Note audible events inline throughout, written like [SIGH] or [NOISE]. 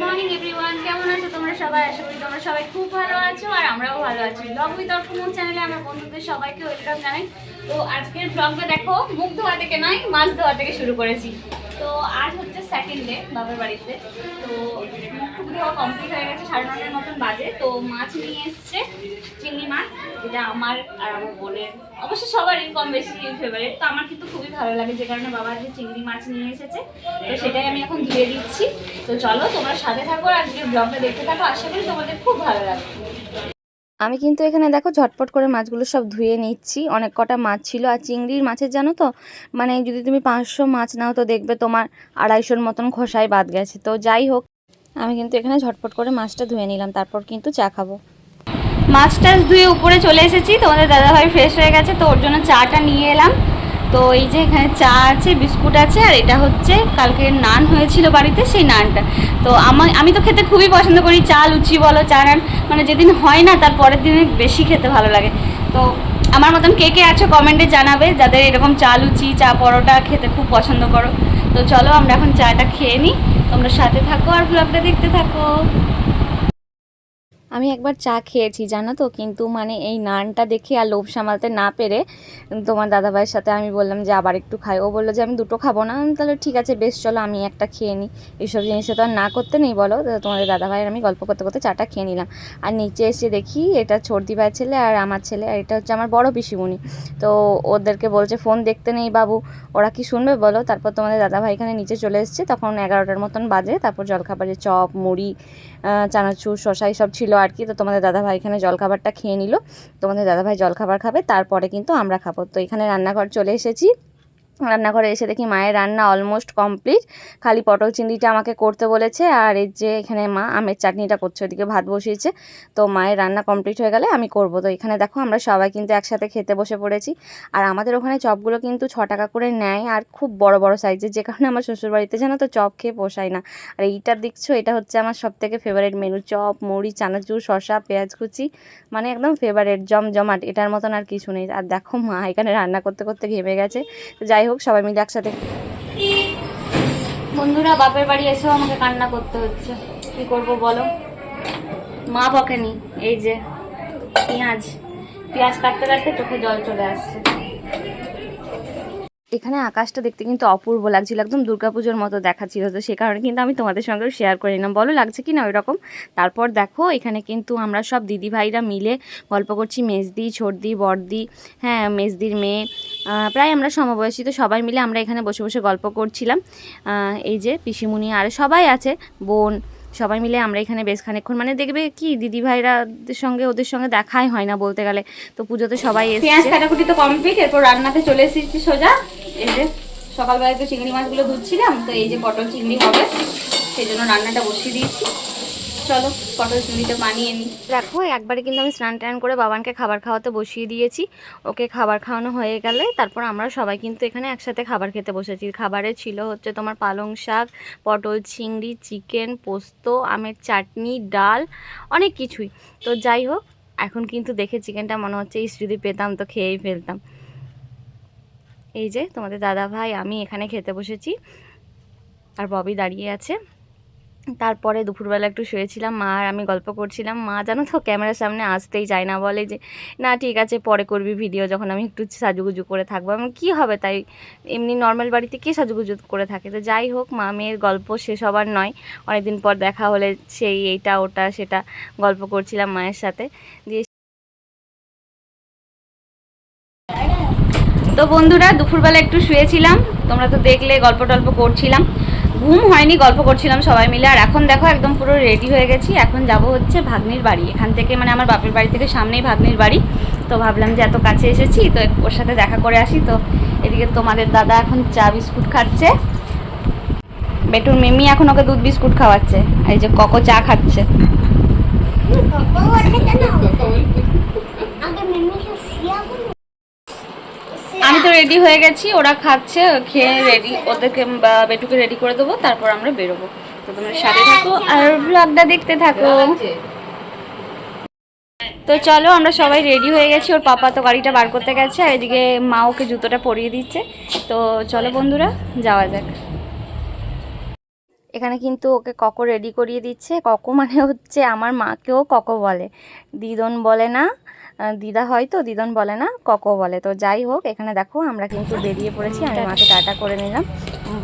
Morning everyone কেমন আছো তোমরা সবাই? আশা করি তোমরা সবাই খুব ভালো আছো আর আমরাও ভালো আছি। ব্লগ উইথ অর্পমন চ্যানেলে আমার বন্ধুদের সবাইকে ওয়েলকাম জানাই। তো আজকের ব্লগটা দেখো, মুখ ধোয়া থেকে নয়, মাছ ধোয়া থেকে শুরু করেছি। তো আজ হচ্ছে সেকেন্ড ডে বাবার বাড়িতে। তো মুখ ধোয়া কমপ্লিট হয়ে গেছে সাড়ে নটার মতন বাজে। তো মাছ নিয়ে এসছে, চিংড়ি মাছ, যেটা আমার আর আমার বোনের। অবশ্য সবারই কম বেশি ফেভারিট তো আমার কিন্তু খুবই ভালো লাগে, যে কারণে বাবা যে চিংড়ি মাছ নিয়ে এসেছে। তো সেটাই আমি এখন ধুয়ে দিচ্ছি। তো চলো তোমরা সাথে থাকো আর আজকে ব্লগটা দেখতে থাকো। আশা করি তোমাদের খুব ভালো লাগবে। আমি কিন্তু এখানে দেখো ঝটপট করে মাছগুলো সব ধুয়ে নিচ্ছি। অনেক কটা মাছ ছিল। আর চিংড়ির মাছের জানো তো মানে যদি তুমি পাঁচশো মাছ নাও তো দেখবে তোমার আড়াইশোর মতন খোসায় বাদ গেছে। তো যাই হোক আমি কিন্তু এখানে ঝটপট করে মাছটা ধুয়ে নিলাম। তারপর কিন্তু চা খাব। মাছ টাছ ধুয়ে উপরে চলে এসেছি। তোমাদের দাদাভাই ফ্রেশ হয়ে গেছে তো ওর জন্য চাটা নিয়ে এলাম। তো এই যে এখানে চা আছে, বিস্কুট আছে, আর এটা হচ্ছে কালকে নান হয়েছিল বাড়িতে, সেই নানটা। তো আমার আমি তো খেতে খুবই পছন্দ করি, চা, লুচি বলো, চা, নান মানে যেদিন হয় না, তার পরের দিনে বেশি খেতে ভালো লাগে। তো আমার মতন কে কে আছো কমেন্টে জানাবে, যাদের এরকম চা, লুচি, চা, পরোটা খেতে খুব পছন্দ করো। তো চলো আমরা এখন চাটা খেয়ে নিই, তোমরা সাথে থাকো আর ব্লগটা দেখতে থাকো। আমি একবার চা খেয়েছি, জানো তো? কিন্তু মানে এই নানটা দেখে আর লোভ সামালতে না পেরে তোমার দাদাভাইয়ের সাথে আমি বললাম যে আবার একটু খাই। ও বলল যে, আমি দুটো খাব না? তাহলে ঠিক আছে, বেশ, চলো আমি একটা খেয়ে নিই এইসব জিনিসে তো আর না করতে নেই, বলো? তোমাদের দাদাভাইয়ের আমি গল্প করতে করতে চাটা খেয়ে নিলাম। আর নিচে এসে দেখি এটা ছর্দি ভাইয়ের ছেলে আর আমার ছেলে, আর এটা হচ্ছে আমার বড় পিসিমণি। তো ওদেরকে বলছে, ফোন দেখতে নেই বাবু, ওরা কি শুনবে বলো? তারপর তোমাদের দাদাভাই এখানে নিচে চলে এসছে, তখন এগারোটার মতন বাজে। তারপর জলখাবারে চপ, মুড়ি চানাচুর শশা সব ছিল আর কি তো তোমাদের দাদাভাই এখানে জলখাবারটা খেয়ে নিল। তোমাদের দাদাভাই জলখাবার খাবে, তারপরে কিন্তু আমরা খাব। তো এখানে রান্নাঘর চলে এসেছি। রান্নাঘরে এসে দেখি মায়ের রান্না অলমোস্ট কমপ্লিট খালি পটল চিংড়িটা আমাকে করতে বলেছে আর এই যে এখানে মা আমের চাটনিটা করছে ওদিকে ভাত বসিয়েছে। তো মায়ের রান্না কমপ্লিট হয়ে গেলে আমি করব। তো এখানে দেখো আমরা সবাই কিন্তু একসাথে খেতে বসে পড়েছি। আর আমাদের ওখানে চপগুলো কিন্তু ছ টাকা করে নেয় আর খুব বড় বড় সাইজের যে কারণে আমার শ্বশুরবাড়িতে জানো তো চপ খেয়ে পোষায় না। আর এইটা দেখছ, এটা হচ্ছে আমার সব থেকে ফেভারিট মেনু চপ, মুড়ি, চানাচুর, শসা, পেঁয়াজ কুচি মানে একদম ফেভারিট জমজমাট। এটার মতন আর কিছু নেই। আর দেখো মা এখানে রান্না করতে করতে ঘেমে গেছে। তো যাই হোক, সবাই মিলে একসাথে। বন্ধুরা, বাপের বাড়ি এসেও আমাকে কান্না করতে হচ্ছে। কি করব বলো? মা বকেনি, এই যে, পেঁয়াজ। পেঁয়াজ কাটতে কাটতে চোখে জল চলে আসছে। এখানে আকাশটা দেখতে কিন্তু অপূর্ব লাগছিল, একদম দুর্গাপুজোর মতো দেখাচ্ছিল। তো সে কারণে কিন্তু আমি তোমাদের সঙ্গেও শেয়ার করে নিলাম। বলো, লাগছে কি না ওই রকম তারপর দেখো, এখানে কিন্তু আমরা সব দিদি ভাইরা মিলে গল্প করছি। মেজদি, ছোটদি, বড়দি হ্যাঁ মেজদির মেয়ে প্রায় আমরা সমবয়সী, তো সবাই মিলে আমরা এখানে বসে বসে গল্প করছিলাম। এই যে পিসিমুনি আর সবাই আছে, বোন সবাই মিলে আমরা এখানে বেশ খানিক্ষণ মানে দেখবে কি দিদি ভাইরাদের সঙ্গে ওদের সঙ্গে দেখাই হয় না বলতে গেলে। তো পুজোতে সবাই এসে পেঁয়াজ কাটাকুটি তো কমপ্লিট এরপর রান্নাতে চলে এসেছি সোজা। এই যে সকালবেলায় তো চিংড়ি মাছগুলো ধুচ্ছিলাম তো এই যে পটল চিংড়ি হবে সেই জন্য রান্নাটা বসিয়ে দিয়েছি। চলো, পটল চিংড়িটা বানিয়ে নিই দেখো, একবারে কিন্তু আমি স্নান টান করে বাবানকে খাবার খাওয়াতে বসিয়ে দিয়েছি। ওকে খাবার খাওয়ানো হয়ে গেলে তারপর আমরা সবাই কিন্তু এখানে একসাথে খাবার খেতে বসেছি। খাবারে ছিল হচ্ছে তোমার পালং শাক, পটল চিংড়ি, চিকেন, পোস্ত, আমের চাটনি, ডাল, অনেক কিছুই। তো যাই হোক, এখন কিন্তু দেখে চিকেনটা মনে হচ্ছে, ইস পেতাম তো খেয়েই ফেলতাম। এই যে তোমাদের দাদা ভাই, আমি এখানে খেতে বসেছি। আর ববি দাঁড়িয়ে আছে। তারপরে দুপুরবেলা একটু শুয়েছিলাম, মা আর আমি গল্প করছিলাম, মা জানো তো ক্যামেরার সামনে আসতেই চায় না, বলে যে, না, ঠিক আছে, পরে করবি ভিডিও যখন আমি একটু সাজুগুজু করে থাকব। আমি কী হবে তাই? এমনি নর্মাল বাড়িতে কে সাজুগুজু করে থাকে? তো যাই হোক, মা মেয়ের গল্প শেষ হবার নয়, অনেকদিন পর দেখা হলে সেই এইটা, ওটা, সেটা গল্প করছিলাম মায়ের সাথে। দিয়ে তো বন্ধুরা, দুপুরবেলা একটু শুয়েছিলাম, তোমরা তো দেখলে গল্প টল্প করছিলাম। ঘুম হয়নি, গল্প করছিলাম সবাই মিলে। আর এখন দেখো, একদম পুরো রেডি হয়ে গেছি। এখন যাব হচ্ছে ভাগ্নির বাড়ি। এখান থেকে মানে আমার বাপের বাড়ি থেকে সামনেই ভাগ্নির বাড়ি। তো ভাবলাম যে এত কাছে এসেছি, তো ওর সাথে দেখা করে আসি। তো এদিকে তোমাদের দাদা এখন চা বিস্কুট খাচ্ছে। বেটুর মিমি এখন ওকে দুধ বিস্কুট খাওয়াচ্ছে। এই যে ককো চা খাচ্ছে। আমি তো রেডি হয়ে গেছি, ওরা খাচ্ছে, খেয়ে রেডি ওদেরকে বেটুকে রেডি করে দেবো, তারপর আমরা বেরোবো। তো তোমরা সাথে থাকো আর ব্লগটা দেখতে থাকো। তো চলো, আমরা সবাই রেডি হয়ে গেছি, ওর পাপা তো গাড়িটা বার করতে গেছে, আর এদিকে মা ওকে জুতোটা পরিয়ে দিচ্ছে। তো চলো বন্ধুরা, যাওয়া যাক। এখানে কিন্তু ওকে ককো রেডি করিয়ে দিচ্ছে। ককো মানে হচ্ছে আমার মাকেও ককো বলে। দিদন বলে না। দিদা হয় তো, দিদন বলে না, ককো বলে। তো যাই হোক, এখানে দেখো আমরা কিন্তু বেরিয়ে পড়েছি, আমি মাকে টাটা করে নিলাম।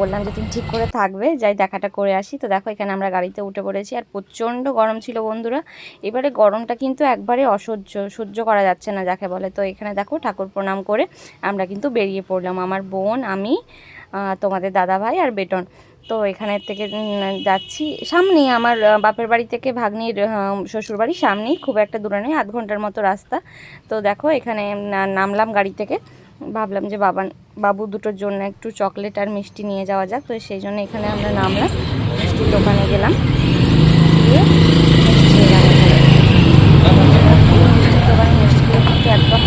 বললাম যে তুমি ঠিক করে থাকবে, যাই দেখাটা করে আসি। তো দেখো, এখানে আমরা গাড়িতে উঠে পড়েছি, আর প্রচণ্ড গরম ছিল বন্ধুরা। এবারে গরমটা কিন্তু একবারে অসহ্য, সহ্য করা যাচ্ছে না যাকে বলে। তো এখানে দেখো, ঠাকুর প্রণাম করে আমরা কিন্তু বেরিয়ে পড়লাম। আমার বোন, আমি তোমাদের দাদা ভাই আর বেটন। তো এখানের থেকে যাচ্ছি। সামনেই আমার বাপের বাড়ি থেকে ভাগ্নির শ্বশুর বাড়ি সামনেই, খুব একটা দূরে নয়, আধ ঘণ্টার মতো রাস্তা। তো দেখো এখানে নামলাম গাড়ি থেকে। ভাবলাম যে বাবা, বাবু দুটোর জন্য একটু চকলেট আর মিষ্টি নিয়ে যাওয়া যাক। তো সেই জন্য এখানে আমরা নামলাম, মিষ্টির দোকানে গেলাম। মিষ্টি এখানে। মিষ্টির কিন্তু একদম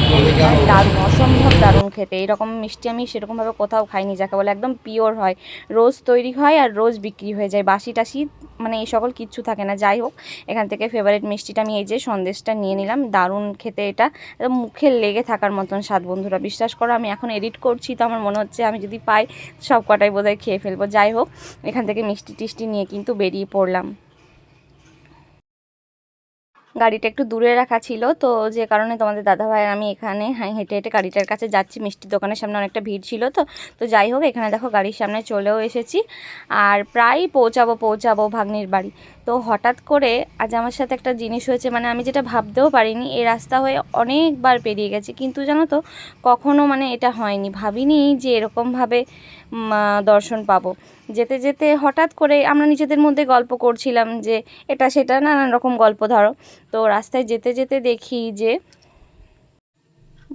দারুণ, অসম্ভব দারুণ। খেতে। এরকম মিষ্টি আমি সেরকমভাবে কোথাও খাইনি, যাকে বলে একদম পিওর হয়। রোজ তৈরি হয় আর রোজ বিক্রি হয়ে যায়। বাসি টাসি মানে এই সকল কিচ্ছু থাকে না। যাই হোক, এখান থেকে ফেভারিট মিষ্টিটা আমি এই যে সন্দেশটা নিয়ে নিলাম। দারুণ খেতে এটা। মুখে লেগে থাকার মতন স্বাদ, বন্ধুরা। বিশ্বাস করো, আমি এখন এডিট করছি তো আমার মনে হচ্ছে আমি যদি পাই সব কটাই বোধহয় খেয়ে ফেলব। যাই হোক, এখান থেকে মিষ্টি টিষ্টি নিয়ে কিন্তু বেরিয়ে পড়লাম। গাড়িটা একটু দূরে রাখা ছিল, তো যে কারণে তোমাদের দাদা ভাই আমি এখানে হেঁটে হেঁটে গাড়িটার কাছে যাচ্ছি। মিষ্টির দোকানের সামনে অনেকটা ভিড় ছিল তো তো যাই হোক, এখানে দেখো গাড়ির সামনে চলেও এসেছি। আর প্রায় পৌঁছাবো পৌঁছাবো ভাগ্নির বাড়ি। তো হঠাৎ করে আজ আমার সাথে একটা জিনিস হয়েছে মানে আমি যেটা ভাবতেও পারিনি, এই রাস্তা হয়ে অনেকবার পেরিয়ে গেছি। কিন্তু জানো তো, কখনো মানে এটা হয়নি। ভাবিনি যে এরকমভাবে দর্শন পাবো। যেতে যেতে হঠাৎ করে আমরা নিজেদের মধ্যে গল্প করছিলাম যে এটা সেটা, নানান রকম গল্প ধরো। তো রাস্তায় যেতে যেতে দেখি যে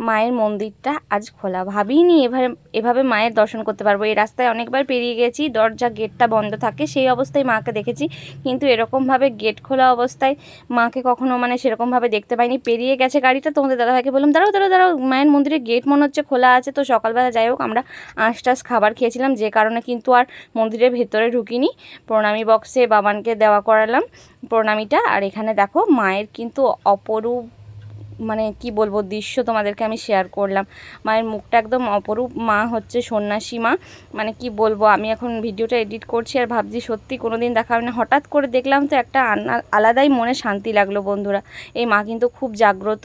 মায়ের মন্দিরটা আজ খোলা। ভাবিনি এভাবে এভাবে মায়ের দর্শন করতে পারব। এই রাস্তায় অনেকবার পেরিয়ে গেছি, দরজা, গেটটা বন্ধ থাকে, সেই অবস্থায় মাকে দেখেছি। কিন্তু এরকমভাবে গেট খোলা অবস্থায় মাকে কখনো মানে সেরকমভাবে দেখতে পাইনি। পেরিয়ে গেছে গাড়িটা, তোমাদের দাদাভাইকে বললাম, দাঁড়াও দাঁড়াও দাঁড়াও, মায়ের মন্দিরের গেট মনে হচ্ছে খোলা আছে, তো সকালবেলা যাই হোক, আমরা আঁশ টাশ খাবার খেয়েছিলাম। যে কারণে কিন্তু আর মন্দিরের ভেতরে ঢুকিনি। প্রণামী বক্সে বাবানকে দেওয়া করালাম প্রণামীটা। আর এখানে দেখো মায়ের কিন্তু অপরূপ মানে কি বলব, দৃশ্য তোমাদেরকে আমি শেয়ার করলাম। মায়ের মুখটা একদম অপরূপ। মা হচ্ছে সন্ন্যাসী মা। মানে কি বলব, আমি এখন ভিডিওটা এডিট করছি আর ভাবছি সত্যি কোনো দিন দেখা হবে না। হঠাৎ করে দেখলাম তো একটা আলাদাই মনে শান্তি লাগল বন্ধুরা। এই মা কিন্তু খুব জাগ্রত।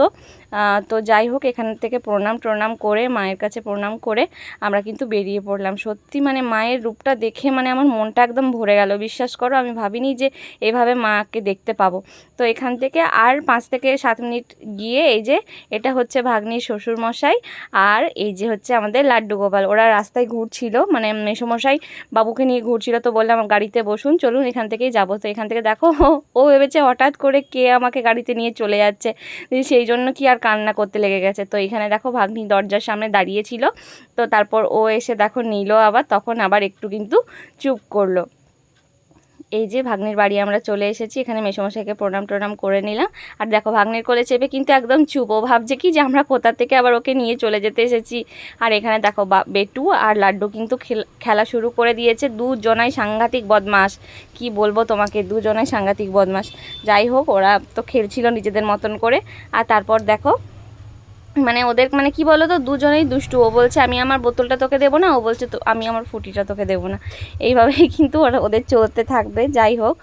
তো যাই হোক, এখান থেকে প্রণাম প্রণাম করে, মায়ের কাছে প্রণাম করে আমরা কিন্তু বেরিয়ে পড়লাম। সত্যি মানে মায়ের রূপটা দেখে মানে আমার মনটা একদম ভরে গেল। বিশ্বাস করো, আমি ভাবিনি যে এভাবে মাকে দেখতে পাবো। তো এখান থেকে আর পাঁচ থেকে সাত মিনিট গিয়ে এই যে এটা হচ্ছে ভাগ্নির শ্বশুর মশাই আর এই যে হচ্ছে আমাদের লাড্ডু গোপাল। ওরা রাস্তায় ঘুরছিল মানে মেসোমশাই বাবুকে নিয়ে ঘুরছিল তো বললাম, গাড়িতে বসুন, চলুন এখান থেকেই যাব। তো এখান থেকে দেখো, [LAUGHS] ও ভেবেছে হঠাৎ করে কে আমাকে গাড়িতে নিয়ে চলে যাচ্ছে। সেই জন্য কি আর কান্না করতে লেগে গেছে। তো এখানে দেখো ভাগ্নি দরজার সামনে দাঁড়িয়েছিল তো তারপর ও এসে দেখো নিল আবার, তখন আবার একটু কিন্তু চুপ করল। এই যে ভাগ্নের বাড়ি আমরা চলে এসেছি, এখানে মেসোমশাইকে প্রণাম টনাম করে নিলাম। আর দেখো, ভাগ্নের কোলে চেপে কিন্তু একদম চুপ। ও ভাবছে কি যে আমরা কোথা থেকে আবার ওকে নিয়ে চলে যেতে এসেছি? আর এখানে দেখো বেটু আর লাড্ডু কিন্তু খেল- খেলা শুরু করে দিয়েছে। দুজনাই সাংঘাতিক বদমাস কি বলব তোমাকে, দুজনাই সাংঘাতিক বদমাস যাই হোক, ওরা তো খেলছিল নিজেদের মতন করে। আর তারপর দেখো মানে ওদের মানে কি বলো তো দুজনেই দুষ্টু। ও বলছে, আমি আমার বোতলটা তোকে দেবো না? ও বলছে, তো, আমি আমার ফুটিটা তোকে দেবো না। এইভাবেই কিন্তু ওরা ওদের চলতে থাকবে, যাই হোক।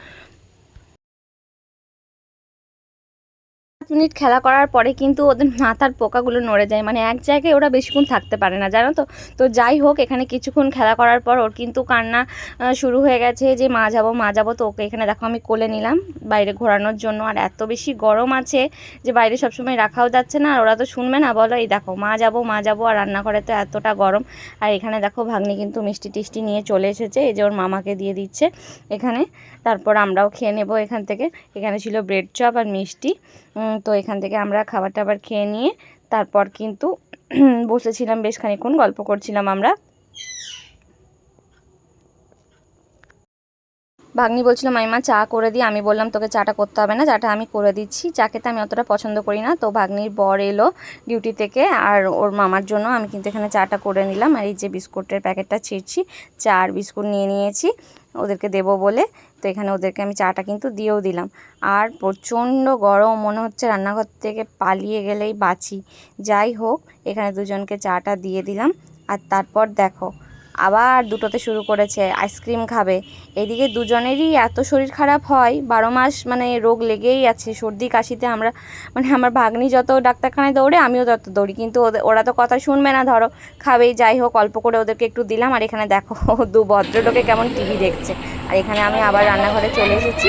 মিনিট খেলা করার পরে কিন্তু ওদের মাথার পোকাগুলো নড়ে যায়। মানে এক জায়গায় ওরা বেশিক্ষণ থাকতে পারে না, জানো তো? তো যাই হোক, এখানে কিছুক্ষণ খেলা করার পর ওর কিন্তু কান্না শুরু হয়ে গেছে যে, মা যাব মা যাব। তো ওকে এখানে দেখো আমি কোলে নিলাম বাইরে ঘোরানোর জন্য। আর এত বেশি গরম আছে যে, বাইরে সবসময় রাখাও যাচ্ছে না। আর ওরা তো শুনবে না, বলো। এই দেখো, মা যাব মা যাব। আর রান্নাঘরে তো এতটা গরম। আর এখানে দেখো ভাগ্নি কিন্তু মিষ্টি টিষ্টি নিয়ে চলে এসেছে। এই যে ওর মামাকে দিয়ে দিচ্ছে এখানে। তারপর আমরাও খেয়ে নেব এখান থেকে। এখানে ছিল ব্রেড চপ আর মিষ্টি। তো এখান থেকে আমরা খাবার টাবার খেয়ে নিয়ে তারপর কিন্তু [CLEARS THROAT] বসেছিলাম বেশ খানিক্ষণ গল্প করছিলাম আমরা। ভাগ্নি বলছিল মাইমা চা করে দিই আমি বললাম, তোকে চাটা করতে হবে না, চাটা আমি করে দিচ্ছি। চা খেতে আমি অতটা পছন্দ করি না। তো ভাগ্নির বর এলো ডিউটি থেকে, আর ওর মামার জন্য আমি কিন্তু এখানে চাটা করে নিলাম। আর এই যে বিস্কুটের প্যাকেটটা ছিঁড়ছি, চা আর বিস্কুট নিয়ে নিয়েছি। ওদেরকে দেবো বলে তো এখানে ওদেরকে আমি চাটা কিন্তু দিয়েও দিলাম। আর প্রচণ্ড গরম, মনে হচ্ছে রান্নাঘর থেকে পালিয়ে গেলেই বাঁচি। যাই হোক, এখানে দুজনকে চাটা দিয়ে দিলাম। আর তারপর দেখো আবার দুটোতে শুরু করেছে আইসক্রিম খাবে। এদিকে দুজনেরই এত শরীর খারাপ হয় বারো মাস মানে রোগ লেগেই আছে সর্দি কাশিতে আমরা মানে আমার ভাগ্নি যত ডাক্তারখানায় দৌড়ে আমিও তত দৌড়ি। কিন্তু ওরা তো কথা শুনবে না ধরো খাবেই যাই হোক অল্প করে ওদেরকে একটু দিলাম আর এখানে দেখো দু ভদ্রলোকে কেমন টিভি দেখছে। আর এখানে আমি আবার রান্নাঘরে চলে এসেছি।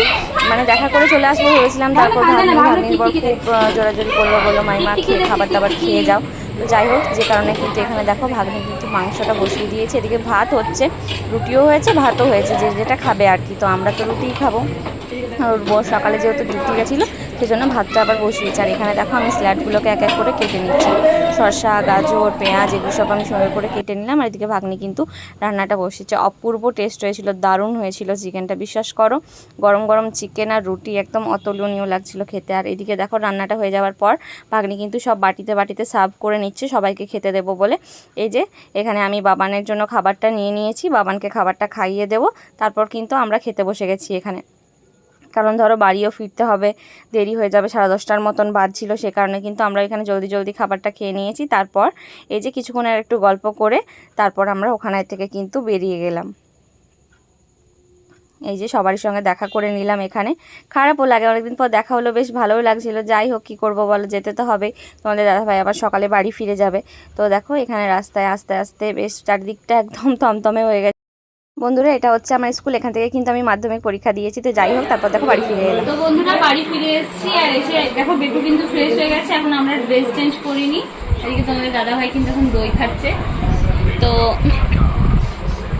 মানে দেখা করে চলে আসব ভেবেছিলাম তারপর ভাগ্নি ভাগ্নির পর খুব জোরাজোরি করল বলল মাইমা খেয়ে খাবার দাবার খেয়ে যাও। তো যাই হোক, যে কারণে কিন্তু এখানে দেখো ভাগ্নে কিন্তু মাংসটা বসিয়ে দিয়েছে। এদিকে ভাত হচ্ছে, রুটিও হয়েছে, ভাতও হয়েছে। যে যেটা খাবে আর কি, তো আমরা তো রুটিই খাব। সকালে যেহেতু ডিউটি গেছিল সেই জন্য ভাতটা আবার বসিয়েছি। আর এখানে দেখো আমি স্ল্যাডগুলোকে এক এক করে কেটে নিচ্ছি। শসা, গাজর, পেঁয়াজ এগুলো সব আমি সুন্দর করে কেটে নিলাম। আর এদিকে ভাগ্নি কিন্তু রান্নাটা বসেছে অপূর্ব টেস্ট হয়েছিল, দারুণ হয়েছিল, চিকেনটা বিশ্বাস করো। গরম গরম চিকেন আর রুটি একদম অতুলনীয় লাগছিল খেতে। আর এদিকে দেখো রান্নাটা হয়ে যাওয়ার পর ভাগ্নি কিন্তু সব বাটিতে বাটিতে সার্ভ করে নিচ্ছে, সবাইকে খেতে দেবো বলে। এই যে এখানে আমি বাবানের জন্য খাবারটা নিয়ে নিয়েছি। বাবানকে খাবারটা খাইয়ে দেবো। তারপর কিন্তু আমরা খেতে বসে গেছি এখানে। কারণ ধরো বাড়িও ফিরতে হবে, দেরি হয়ে যাবে, সাড়ে দশটার মতন বাজছিল সে কারণে কিন্তু আমরা এখানে জলদি জলদি খাবারটা খেয়ে নিয়েছি। তারপর এই যে কিছুক্ষণ আর একটু গল্প করে তারপর আমরা ওখানে থেকে কিন্তু বেরিয়ে গেলাম। এই যে সবারই সঙ্গে দেখা করে নিলাম এখানে। খারাপও লাগে, অনেকদিন পর দেখা হলো, বেশ ভালোও লাগছিল। যাই হোক, কী করব বলো, যেতে তো হবে। তোমাদের দাদাভাই আবার সকালে বাড়ি ফিরে যাবে। তো দেখো, এখানে রাস্তায় আস্তে আস্তে বেশ চারদিকটা একদম [LAUGHS] থমথমে হয়ে গেছে। বন্ধুরা এটা হচ্ছে আমার স্কুল এখান থেকে কিন্তু আমি মাধ্যমিক পরীক্ষা দিয়েছি। তো যাই হোক তারপর দেখো বাড়ি ফিরে এলাম। তো বন্ধুরা বাড়ি ফিরে এসেছি আর এসে দেখো বেটু কিন্তু ফ্রেশ হয়ে গেছে এখন আমরা ড্রেস চেঞ্জ করিনি। এদিকে তোমাদের দাদা ভাই কিন্তু এখন দই খাচ্ছে। তো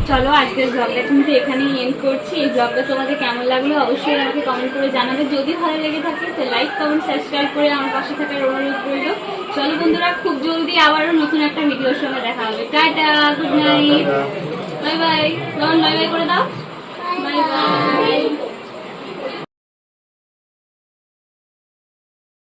চলো আজকের ব্লগটা কিন্তু এখানেই এন্ড করছি। এই ব্লগটা তোমাদের কেমন লাগল অবশ্যই আমাকে কমেন্ট করে জানাবে। যদি ভালো লেগে থাকে তো লাইক কমেন্ট সাবস্ক্রাইব করে আমার পাশে থাকার অনুরোধ রইল। চলো বন্ধুরা খুব জলদি আবারও নতুন একটা ভিডিওর সঙ্গে দেখা হবে। Tata good night bye bye Ron bye bye করে দাও। Bye bye.